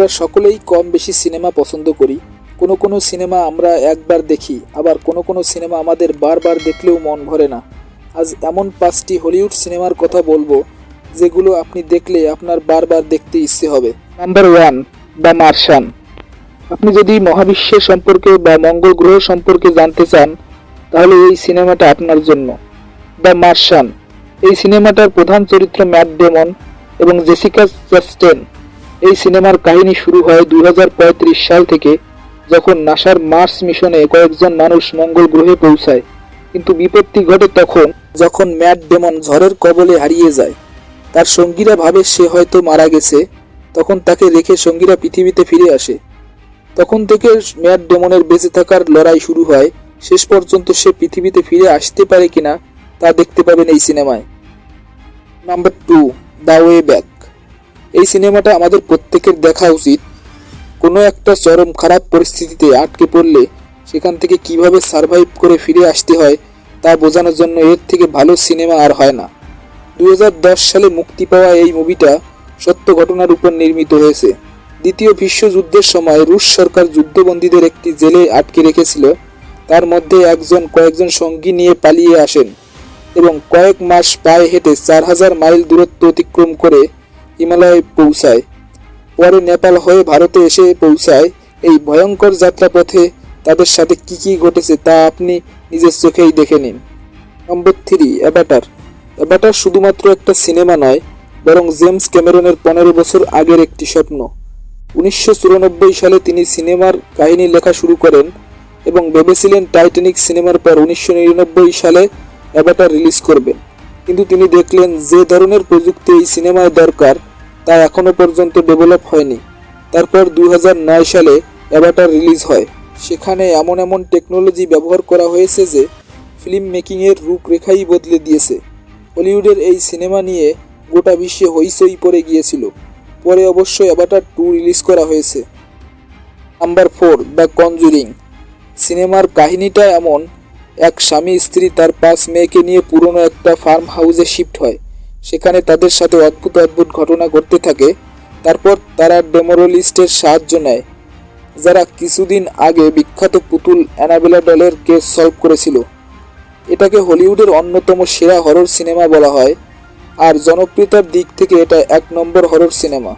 আমরা সকলেই কম বেশি সিনেমা পছন্দ করি। কোনো কোনো সিনেমা আমরা একবার দেখি, আবার কোনো কোনো সিনেমা আমাদের বারবার দেখলেও মন ভরে না। আজ এমন পাঁচটি হলিউড সিনেমার কথা বলব, যেগুলো আপনি দেখলে আপনার বারবার দেখতে ইচ্ছে হবে। নাম্বার ওয়ান দ্য মার্শান আপনি যদি মহাবিশ্বের সম্পর্কে বা মঙ্গল গ্রহ সম্পর্কে জানতে চান, তাহলে এই সিনেমাটা আপনার জন্য। দ্য মার্শান এই সিনেমাটার প্রধান চরিত্র ম্যাট ডেমন এবং জেসিকা চাস্টেন এই সিনেমার কাহিনী শুরু হয় দু হাজার পঁয়ত্রিশ সাল থেকে, যখন নাসার মার্স মিশনে কয়েকজন মানুষ মঙ্গল গ্রহে পৌঁছায়। কিন্তু বিপত্তি ঘটে তখন, যখন ম্যাট ডেমন ঝড়ের কবলে হারিয়ে যায়। তার সঙ্গীরা ভাবে সে হয়তো মারা গেছে, তখন তাকে রেখে সঙ্গীরা পৃথিবীতে ফিরে আসে। তখন থেকে ম্যাট ডেমনের বেঁচে থাকার লড়াই শুরু হয়, শেষ পর্যন্ত সে পৃথিবীতে ফিরে আসতে পারে কিনা তা দেখতে পাবেন এই সিনেমায়। Number two, the way back. এই সিনেমাটা আমাদের প্রত্যেকের দেখা উচিত। কোনো একটা চরম খারাপ পরিস্থিতিতে আটকে পড়লে সেখান থেকে কীভাবে সার্ভাইভ করে ফিরে আসতে হয়, তা বোঝানোর জন্য এর থেকে ভালো সিনেমা আর হয় না। দু হাজার দশ সালে মুক্তি পাওয়া এই মুভিটা সত্য ঘটনার উপর নির্মিত হয়েছে। দ্বিতীয় বিশ্বযুদ্ধের সময় রুশ সরকার যুদ্ধবন্দীদের একটি জেলে আটকে রেখেছিল। তার মধ্যে একজন কয়েকজন সঙ্গী নিয়ে পালিয়ে আসেন এবং কয়েক মাস পায়ে হেঁটে চার হাজার মাইল দূরত্ব অতিক্রম করে হিমালয়ে পৌঁছায়। পরে নেপাল হয়ে ভারতে এসে পৌঁছায় এই ভয়ঙ্কর যাত্রাপথে তাদের সাথে কি কি ঘটেছে তা আপনি নিজের চোখেই দেখে নিন। নম্বর থ্রি অ্যাভাটার অ্যাভাটার শুধুমাত্র একটা সিনেমা নয়, বরং জেমস ক্যামেরনের পনেরো বছর আগের একটি স্বপ্ন। উনিশশো চুরানব্বই সালে তিনি সিনেমার কাহিনী লেখা শুরু করেন এবং ভেবেছিলেন টাইটানিক সিনেমার পর উনিশশো নিরানব্বই সালে অ্যাভাটার রিলিজ করবেন। কিন্তু তিনি দেখলেন যে ধরনের প্রযুক্তি এই সিনেমায় দরকার তা এখনও পর্যন্ত ডেভেলপ হয়নি। তারপর দু হাজার নয় সালে অ্যাভাটার রিলিজ হয়। সেখানে এমন এমন টেকনোলজি ব্যবহার করা হয়েছে যে ফিল্ম মেকিংয়ের রূপরেখাই বদলে দিয়েছে। হলিউডের এই সিনেমা নিয়ে গোটা বিশ্বে হইচই পড়ে গিয়েছিল। পরে অবশ্য অ্যাভাটার টু রিলিজ করা হয়েছে। নাম্বার ফোর দ্য কনজুরিং সিনেমার কাহিনীটা এমন, এক স্বামী স্ত্রী তার পাঁচ মেয়েকে নিয়ে পুরনো একটা ফার্ম হাউসে শিফট হয়। সেখানে তাদের সাথে অদ্ভুত অদ্ভুত ঘটনা ঘটতে থাকে। তারপর তারা ডেমোরোলিস্টের সাহায্য নেয়, যারা কিছুদিন আগে বিখ্যাত পুতুল অ্যানাবেলা ডলের কেস সলভ করেছিল। এটাকে হলিউডের অন্যতম সেরা হরর সিনেমা বলা হয়, আর জনপ্রিয়তার দিক থেকে এটা এক নম্বর হরর সিনেমা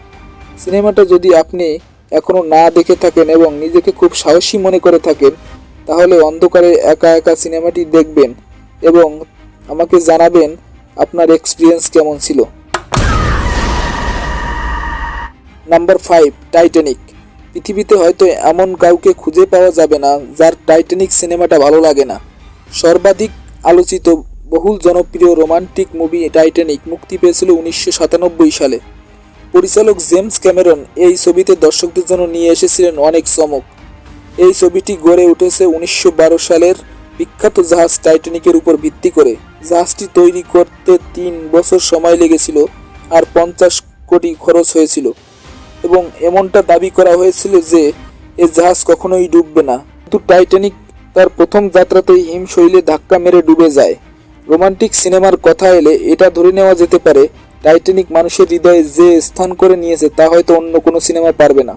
সিনেমাটা যদি আপনি এখনও না দেখে থাকেন এবং নিজেকে খুব সাহসী মনে করে থাকেন, তাহলে অন্ধকারে একা একা সিনেমাটি দেখবেন এবং আমাকে জানাবেন আপনার এক্সপিরিয়েন্স কেমন ছিল? নাম্বার ফাইভ টাইটানিক পৃথিবীতে হয়তো এমন কাউকে খুঁজে পাওয়া যাবে না যার টাইটানিক সিনেমাটা ভালো লাগে না। সর্বাধিক আলোচিত, বহুল জনপ্রিয় রোমান্টিক মুভি টাইটানিক মুক্তি পেয়েছিল উনিশশো সাতানব্বই সালে। পরিচালক জেমস ক্যামেরন এই ছবিতে দর্শকদের জন্য নিয়ে এসেছিলেন অনেক চমক। এই ছবিটি গড়ে উঠেছে উনিশশো বারো সালের বিখ্যাত জাহাজ টাইটানিকের উপর ভিত্তি করে জাহাজটি তৈরি করতে তিন বছর সময় লেগেছিল আর পঞ্চাশ কোটি খরচ হয়েছিল। এবং এমনটা দাবি করা হয়েছিল যে, এ জাহাজ কখনোই ডুববে না। কিন্তু টাইটানিক তার প্রথম যাত্রাতেই হিমশৈলে ধাক্কা মেরে ডুবে যায়। রোমান্টিক সিনেমার কথা এলে এটা ধরে নেওয়া যেতে পারে, টাইটানিক মানুষের হৃদয়ে যে স্থান করে নিয়েছে তা হয়তো অন্য কোনো সিনেমা পারবে না।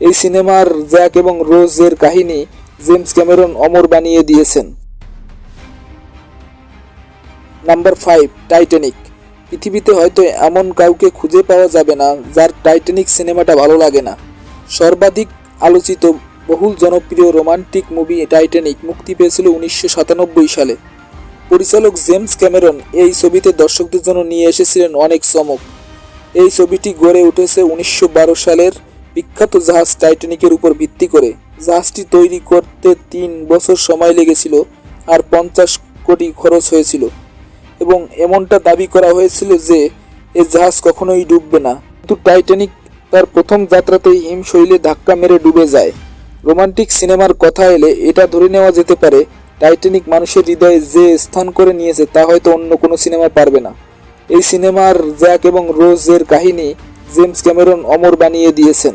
এই সিনেমার জ্যাক এবং রোজের কাহিনী জেমস ক্যামেরন অমর বানিয়ে দিয়েছেন। Number five, Titanic. পৃথিবীতে হয়তো এমন কাউকে খুঁজে পাওয়া যাবে না যার টাইটানিক সিনেমাটা ভালো লাগে না। সর্বাধিক আলোচিত, বহুল জনপ্রিয় রোমান্টিক মুভি টাইটানিক মুক্তি পেয়েছিল উনিশশো সাতানব্বই সালে। পরিচালক জেমস ক্যামেরন এই ছবিতে দর্শকদের জন্য নিয়ে এসেছিলেন অনেক চমক। এই ছবিটি গড়ে উঠেছে উনিশশো বারো সালের বিখ্যাত জাহাজ টাইটানিকের উপর ভিত্তি করে। জাহাজটি তৈরি করতে তিন বছর সময় লেগেছিল আর পঞ্চাশ কোটি খরচ হয়েছিল। এবং এমনটা দাবি করা হয়েছিল যে, এ জাহাজ কখনোই ডুববে না। কিন্তু টাইটানিক তার প্রথম যাত্রাতেই হিমশৈলে ধাক্কা মেরে ডুবে যায়। রোমান্টিক সিনেমার কথা এলে এটা ধরে নেওয়া যেতে পারে, টাইটানিক মানুষের হৃদয়ে যে স্থান করে নিয়েছে তা হয়তো অন্য কোনো সিনেমা পারবে না। এই সিনেমার জ্যাক এবং রোজের কাহিনী জেমস ক্যামেরন অমর বানিয়ে দিয়েছেন।